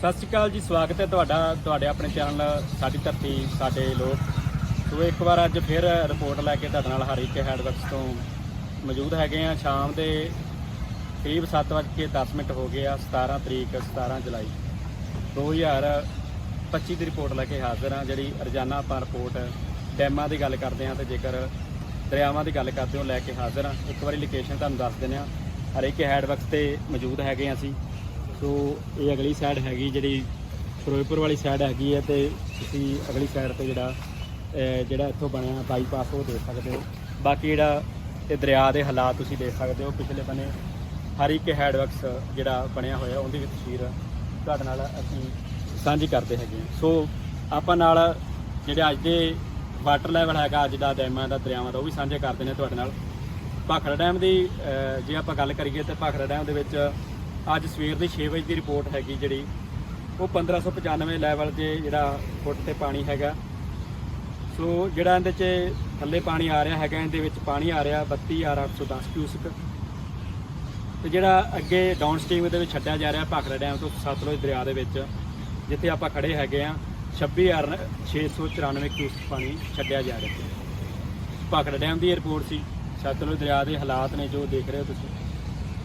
ਸਤਿ ਸ਼੍ਰੀ ਅਕਾਲ ਜੀ, ਸਵਾਗਤ ਹੈ ਤੁਹਾਡਾ, ਤੁਹਾਡੇ ਆਪਣੇ ਚੈਨਲ ਸਾਡੀ ਧਰਤੀ, ਸਾਡੇ ਲੋਕ। ਸੋ ਇੱਕ ਵਾਰ ਅੱਜ ਫਿਰ ਰਿਪੋਰਟ ਲੈ ਕੇ ਤੁਹਾਡੇ ਨਾਲ ਹਰੀਕੇ ਹੈਡਵਰਕਸ ਤੋਂ ਮੌਜੂਦ ਹੈਗੇ ਆ ਸ਼ਾਮ ਦੇ ਕਰੀਬ 7:10 ਮਿੰਟ ਹੋ ਗਏ ਆ 17 ਤਰੀਕ 17 ਜੁਲਾਈ। 2025 ਦੀ ਰਿਪੋਰਟ ਲੈ ਕੇ ਹਾਜ਼ਰ ਆ ਜਿਹੜੀ ਰੋਜ਼ਾਨਾ ਆਪਾਂ ਰਿਪੋਰਟ ਡੈਮਾਂ ਦੀ ਗੱਲ ਕਰਦੇ ਆ ਤੇ ਜੇਕਰ ਦਰਿਆਵਾਂ ਦੀ ਗੱਲ ਕਰਦੇ ਹੋ ਲੈ ਕੇ ਹਾਜ਼ਰ ਆ ਇੱਕ ਵਾਰੀ ਲੋਕੇਸ਼ਨ ਤੁਹਾਨੂੰ ਦੱਸ ਦਿੰਦੇ ਆ ਹਰੀਕੇ ਹੈਡਵਰਕਸ ਤੇ ਮੌਜੂਦ ਹੈਗੇ ਆ ਅਸੀਂ। ਸੋ ਇਹ ਅਗਲੀ ਸਾਈਡ ਹੈਗੀ ਜਿਹੜੀ ਫਿਰੋਜ਼ਪੁਰ ਵਾਲੀ ਸਾਈਡ ਹੈਗੀ ਹੈ ਤੇ ਤੁਸੀਂ ਅਗਲੀ ਸਾਈਡ ਤੇ ਜਿਹੜਾ ਜਿਹੜਾ ਇੱਥੋਂ ਬਣਿਆ ਬਾਈਪਾਸ ਉਹ ਦੇਖ ਸਕਦੇ ਹੋ। ਬਾਕੀ ਜਿਹੜਾ ਇਹ ਦਰਿਆ ਦੇ ਹਾਲਾਤ ਤੁਸੀਂ ਦੇਖ ਸਕਦੇ ਹੋ, ਪਿਛਲੇ ਬਣੇ ਹਰ ਇੱਕ ਹੈਡਵਰਕਸ ਜਿਹੜਾ ਬਣਿਆ ਹੋਇਆ ਉਹਦੀ ਵੀ ਤਸਵੀਰ ਤੁਹਾਡੇ ਨਾਲ ਅਸੀਂ ਸਾਂਝੀ ਕਰਦੇ ਹੈਗੇ ਹਾਂ। ਸੋ ਆਪਾਂ ਨਾਲ ਜਿਹੜੇ ਅੱਜ ਦੇ ਵਾਟਰ ਲੈਵਲ ਹੈਗਾ, ਅੱਜ ਦਾ ਡੈਮਾਂ ਦਾ ਦਰਿਆਵਾਂ ਦਾ ਉਹ ਵੀ ਸਾਂਝੇ ਕਰਦੇ ਨੇ ਤੁਹਾਡੇ ਨਾਲ। ਭਾਖੜਾ ਡੈਮ ਦੀ ਜੇ ਆਪਾਂ ਗੱਲ ਕਰੀਏ ਤਾਂ ਭਾਖੜਾ ਡੈਮ ਦੇ ਵਿੱਚ ਅੱਜ ਸਵੇਰ ਦੇ 6 ਵਜੇ ਦੀ ਰਿਪੋਰਟ ਹੈਗੀ ਜਿਹੜੀ, ਉਹ 1595 ਲੈਵਲ 'ਤੇ ਜਿਹੜਾ ਫੁੱਟ ਤੇ ਪਾਣੀ ਹੈਗਾ। ਸੋ ਜਿਹੜਾ ਇਹਦੇ 'ਚ ਥੱਲੇ ਪਾਣੀ ਆ ਰਿਹਾ ਹੈਗਾ, ਇਹਦੇ ਵਿੱਚ ਪਾਣੀ ਆ ਰਿਹਾ 32810 ਕਿਊਸਕ ਤੇ ਜਿਹੜਾ ਅੱਗੇ ਡਾਊਨ ਸਟ੍ਰੀਮ ਦੇ ਵਿੱਚ ਛੱਡਿਆ ਜਾ ਰਿਹਾ ਭਾਖੜਾ ਡੈਮ ਤੋਂ ਸਤਲੁਜ ਦਰਿਆ ਦੇ ਵਿੱਚ, ਜਿੱਥੇ ਆਪਾਂ ਖੜੇ ਹੈਗੇ ਆ 26694 ਕਿਊਸਕ ਪਾਣੀ ਛੱਡਿਆ ਜਾ ਰਿਹਾ। ਭਾਖੜਾ ਡੈਮ ਦੀ ਰਿਪੋਰਟ ਸੀ। ਸਤਲੁਜ ਦਰਿਆ ਦੇ ਹਾਲਾਤ ਨੇ ਜੋ ਦੇਖ ਰਹੇ ਹੋ ਤੁਸੀਂ।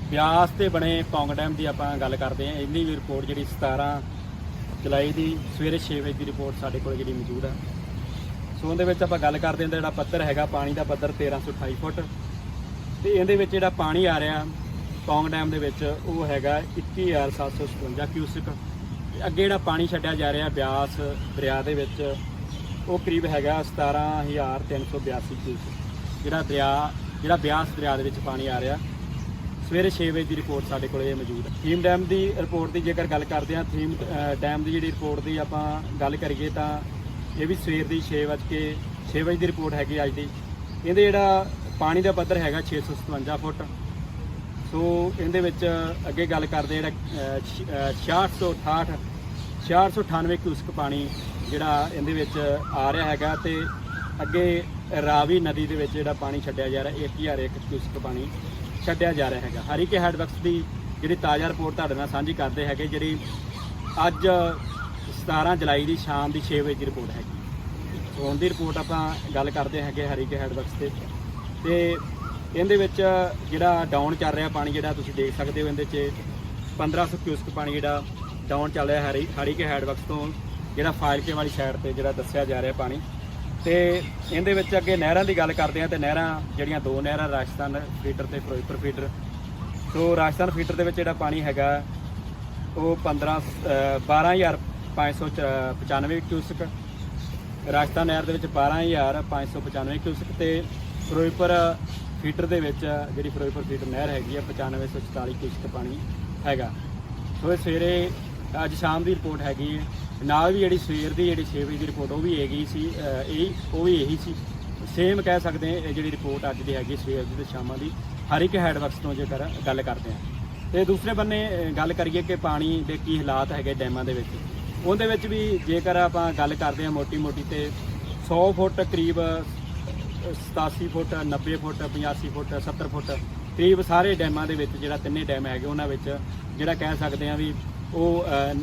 ਬਿਆਸ ਤੇ ਬਣੇ ਪੌਂਗ ਡੈਮ ਦੀ ਆਪਾਂ ਗੱਲ ਕਰਦੇ ਹਾਂ। ਇਹਦੀ ਵੀ ਰਿਪੋਰਟ ਜਿਹੜੀ 17 ਜੁਲਾਈ ਦੀ ਸਵੇਰੇ 6 ਵਜੇ ਦੀ ਰਿਪੋਰਟ ਸਾਡੇ ਕੋਲ ਜਿਹੜੀ ਮੌਜੂਦ ਹੈ ਸੋ ਉਹਦੇ ਵਿੱਚ ਆਪਾਂ ਗੱਲ ਕਰਦੇ ਹਾਂ। ਤਾਂ ਜਿਹੜਾ ਪੱਧਰ ਹੈਗਾ, ਪਾਣੀ ਦਾ ਪੱਧਰ 1328 ਫੁੱਟ। ਤੇ ਇਹਦੇ ਵਿੱਚ ਜਿਹੜਾ ਪਾਣੀ ਆ ਰਿਹਾ ਪੌਂਗ ਡੈਮ ਦੇ ਵਿੱਚ, ਉਹ ਹੈਗਾ 21757 ਕਿਊਸਿਕ। ਅੱਗੇ ਜਿਹੜਾ ਪਾਣੀ ਛੱਡਿਆ ਜਾ ਰਿਹਾ ਬਿਆਸ ਦਰਿਆ ਦੇ ਵਿੱਚ, ਉਹ ਕਰੀਬ ਹੈਗਾ 17382 ਕਿਊਸਿਕ। ਜਿਹੜਾ ਦਰਿਆ, ਜਿਹੜਾ ਬਿਆਸ ਦਰਿਆ ਦੇ ਵਿੱਚ ਪਾਣੀ ਆ ਰਿਹਾ ਸਵੇਰੇ 6 ਵਜੇ ਦੀ ਰਿਪੋਰਟ ਸਾਡੇ ਕੋਲ ਇਹ ਮੌਜੂਦ ਹੈ। ਥੀਮ ਡੈਮ ਦੀ ਰਿਪੋਰਟ ਦੀ ਜੇਕਰ ਗੱਲ ਕਰਦੇ ਹਾਂ ਥੀਮ ਡੈਮ ਦੀ ਜਿਹੜੀ ਰਿਪੋਰਟ ਦੀ ਆਪਾਂ ਗੱਲ ਕਰੀਏ ਤਾਂ ਇਹ ਵੀ ਸਵੇਰ ਦੀ 6 ਵਜੇ ਕੇ 6 ਵਜੇ ਦੀ ਰਿਪੋਰਟ ਹੈਗੀ ਅੱਜ ਦੀ। ਇਹਦੇ ਜਿਹੜਾ ਪਾਣੀ ਦਾ ਪੱਧਰ ਹੈਗਾ 657 ਫੁੱਟ। ਸੋ ਇਹਦੇ ਵਿੱਚ ਅੱਗੇ ਗੱਲ ਕਰਦੇ ਜਿਹੜਾ ਅ, ਛ- ਅ, 6668 6698 ਕਿਊਸਕ ਪਾਣੀ ਜਿਹੜਾ ਇਹਦੇ ਵਿੱਚ ਆ ਰਿਹਾ ਹੈਗਾ ਤੇ ਅੱਗੇ ਰਾਵੀ ਨਦੀ ਦੇ ਵਿੱਚ ਜਿਹੜਾ ਪਾਣੀ ਛੱਡਿਆ ਜਾ ਰਿਹਾ 1001 ਕਿਊਸਕ ਪਾਣੀ। ਛੱਡਿਆ ਜਾ ਰਿਹਾ ਹੈਗਾ। ਹਰੀਕੇ ਹੈਡਵਰਕਸ ਦੀ ਜਿਹੜੀ ਤਾਜ਼ਾ ਰਿਪੋਰਟ ਤੁਹਾਡੇ ਨਾਲ ਸਾਂਝੀ ਕਰਦੇ ਹੈਗੇ, ਜਿਹੜੀ ਅੱਜ 17 ਜੁਲਾਈ ਦੀ ਸ਼ਾਮ ਦੀ 6 ਵਜੇ ਦੀ ਰਿਪੋਰਟ ਹੈਗੀ। ਹੁਣ ਦੀ ਰਿਪੋਰਟ ਆਪਾਂ ਗੱਲ ਕਰਦੇ ਹੈਗੇ ਹਰੀਕੇ ਹੈਡਵਰਕਸ ਤੇ। ਤੇ ਇਹਦੇ ਵਿੱਚ ਜਿਹੜਾ ਡਾਊਨ ਚੱਲ ਰਿਹਾ ਪਾਣੀ, ਜਿਹੜਾ ਤੁਸੀਂ ਦੇਖ ਸਕਦੇ ਹੋ ਇਹਦੇ 'ਚ 1500 ਕਿਊਸਕ ਪਾਣੀ ਜਿਹੜਾ ਡਾਊਨ ਚੱਲ ਰਿਹਾ ਹਰੀ ਹਰੀਕੇ ਹੈਡਵਰਕਸ ਤੋਂ, ਜਿਹੜਾ ਫਾਇਲਕੇ ਵਾਲੀ ਸਾਈਡ ਤੇ ਜਿਹੜਾ ਦੱਸਿਆ ਜਾ ਰਿਹਾ ਪਾਣੀ। ਤੇ ਇਹਦੇ ਵਿੱਚ ਅੱਗੇ ਨਹਿਰਾਂ ਦੀ ਗੱਲ ਕਰਦੇ ਆ ਤੇ ਨਹਿਰਾਂ ਜਿਹੜੀਆਂ ਦੋ ਨਹਿਰਾਂ, ਰਾਜਸਥਾਨ ਫੀਡਰ ਤੇ Ferozepur feeder. So Rajasthan feeder ਦੇ ਵਿੱਚ ਜਿਹੜਾ ਪਾਣੀ ਹੈਗਾ, ਉਹ 15 ਅਹ 12595 ਕਿਊਸਕ, ਰਾਜਸਥਾਨ ਨਹਿਰ ਦੇ ਵਿੱਚ 12595 ਕਿਊਸਕ ਤੇ ਫਿਰੋਜ਼ਪੁਰ ਫੀਡਰ ਦੇ ਵਿੱਚ ਜਿਹੜੀ ਫਿਰੋਜ਼ਪੁਰ ਫੀਡਰ ਨਹਿਰ ਹੈਗੀ ਆ 9544 ਕਿਊਸਕ ਪਾਣੀ ਹੈਗਾ। ਸੋ ਇਹ ਸਵੇਰੇ, ਅੱਜ ਸ਼ਾਮ ਦੀ ਰਿਪੋਰਟ ਹੈਗੀ ਹੈ। ਨਾਲ ਵੀ ਜਿਹੜੀ ਸਵੇਰ ਦੀ ਜਿਹੜੀ 6 ਵਜੇ ਦੀ ਰਿਪੋਰਟ ਉਹ ਵੀ ਹੈਗੀ ਸੀ, ਅਹ, ਇਹ ਉਹ ਵੀ ਇਹੀ ਸੀ। ਸੇਮ ਕਹਿ ਸਕਦੇ ਇਹ ਜਿਹੜੀ ਰਿਪੋਰਟ ਅੱਜ ਦੀ ਹੈਗੀ ਸਵੇਰ ਦੀ ਤੇ ਸ਼ਾਮਾਂ ਦੀ, ਹਰ ਇੱਕ ਹੈਡਵਰਕਸ ਤੋਂ ਜੇਕਰ ਗੱਲ ਕਰਦੇ ਹਾਂ। ਤੇ ਦੂਸਰੇ ਬੰਨੇ ਗੱਲ ਕਰੀਏ ਕਿ ਪਾਣੀ ਦੇ ਕੀ ਹਾਲਾਤ ਹੈਗੇ ਡੈਮਾਂ ਦੇ ਵਿੱਚ। ਉਹਦੇ ਵਿੱਚ ਵੀ ਜੇਕਰ ਆਪਾਂ ਗੱਲ ਕਰਦੇ ਹਾਂ ਮੋਟੀ ਮੋਟੀ ਤੇ 100 ਫੁੱਟ ਕਰੀਬ 87 ਫੁੱਟ 90 ਫੁੱਟ 85 ਫੁੱਟ 70 ਫੁੱਟ ਕਰੀਬ ਸਾਰੇ ਡੈਮਾਂ ਦੇ ਵਿੱਚ ਜਿਹੜਾ ਤਿੰਨੇ ਡੈਮ ਹੈਗੇ ਉਹਨਾਂ ਵਿੱਚ, ਜਿਹੜਾ ਕਹਿ ਸਕਦੇ ਆ ਵੀ ਉਹ ਅਹ,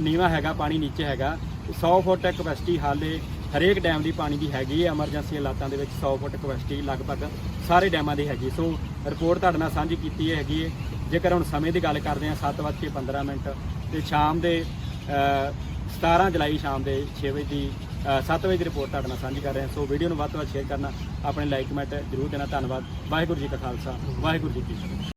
ਨੀਵਾਂ ਹੈਗਾ ਪਾਣੀ ਨੀਚੇ ਹੈਗਾ। 100 ਫੁੱਟ ਕਪੈਸਿਟੀ ਹਾਲੇ ਹਰੇਕ ਡੈਮ ਦੀ ਪਾਣੀ ਦੀ ਹੈਗੀ ਹੈ। ਐਮਰਜੈਂਸੀ ਹਾਲਾਤਾਂ ਦੇ ਵਿੱਚ 100 ਫੁੱਟ ਕਪੈਸਿਟੀ ਲਗਭਗ ਸਾਰੇ ਡੈਮਾਂ ਦੀ ਹੈਗੀ। ਸੋ ਰਿਪੋਰਟ ਤੁਹਾਡੇ ਨਾਲ ਸਾਂਝੀ ਕੀਤੀ ਹੈਗੀ ਹੈ। ਜੇਕਰ ਹੁਣ ਸਮੇਂ ਦੀ ਗੱਲ ਕਰਦੇ ਹਾਂ 7:15 ਮਿੰਟ ਤੇ ਸ਼ਾਮ ਦੇ ਅਹ, 17 ਜੁਲਾਈ ਸ਼ਾਮ ਦੇ 6 ਵਜੇ ਦੀ 7 ਵਜੇ ਦੀ ਰਿਪੋਰਟ ਤੁਹਾਡੇ ਨਾਲ ਸਾਂਝੀ ਕਰ ਰਹੇ। ਹਾਂ ਸੋ ਵੀਡੀਓ ਨੂੰ ਵੱਧ ਤੋਂ ਵੱਧ ਸ਼ੇਅਰ ਕਰਨਾ ਆਪਣੇ ਲਾਈਕ ਕਮੈਂਟ ਜ਼ਰੂਰ ਦੇਣਾ। ਧੰਨਵਾਦ। ਵਾਹਿਗੁਰੂ ਜੀ ਕਾ ਖਾਲਸਾ। ਵਾਹਿਗੁਰੂ ਜੀ ਕੀ ਫਤਿਹ।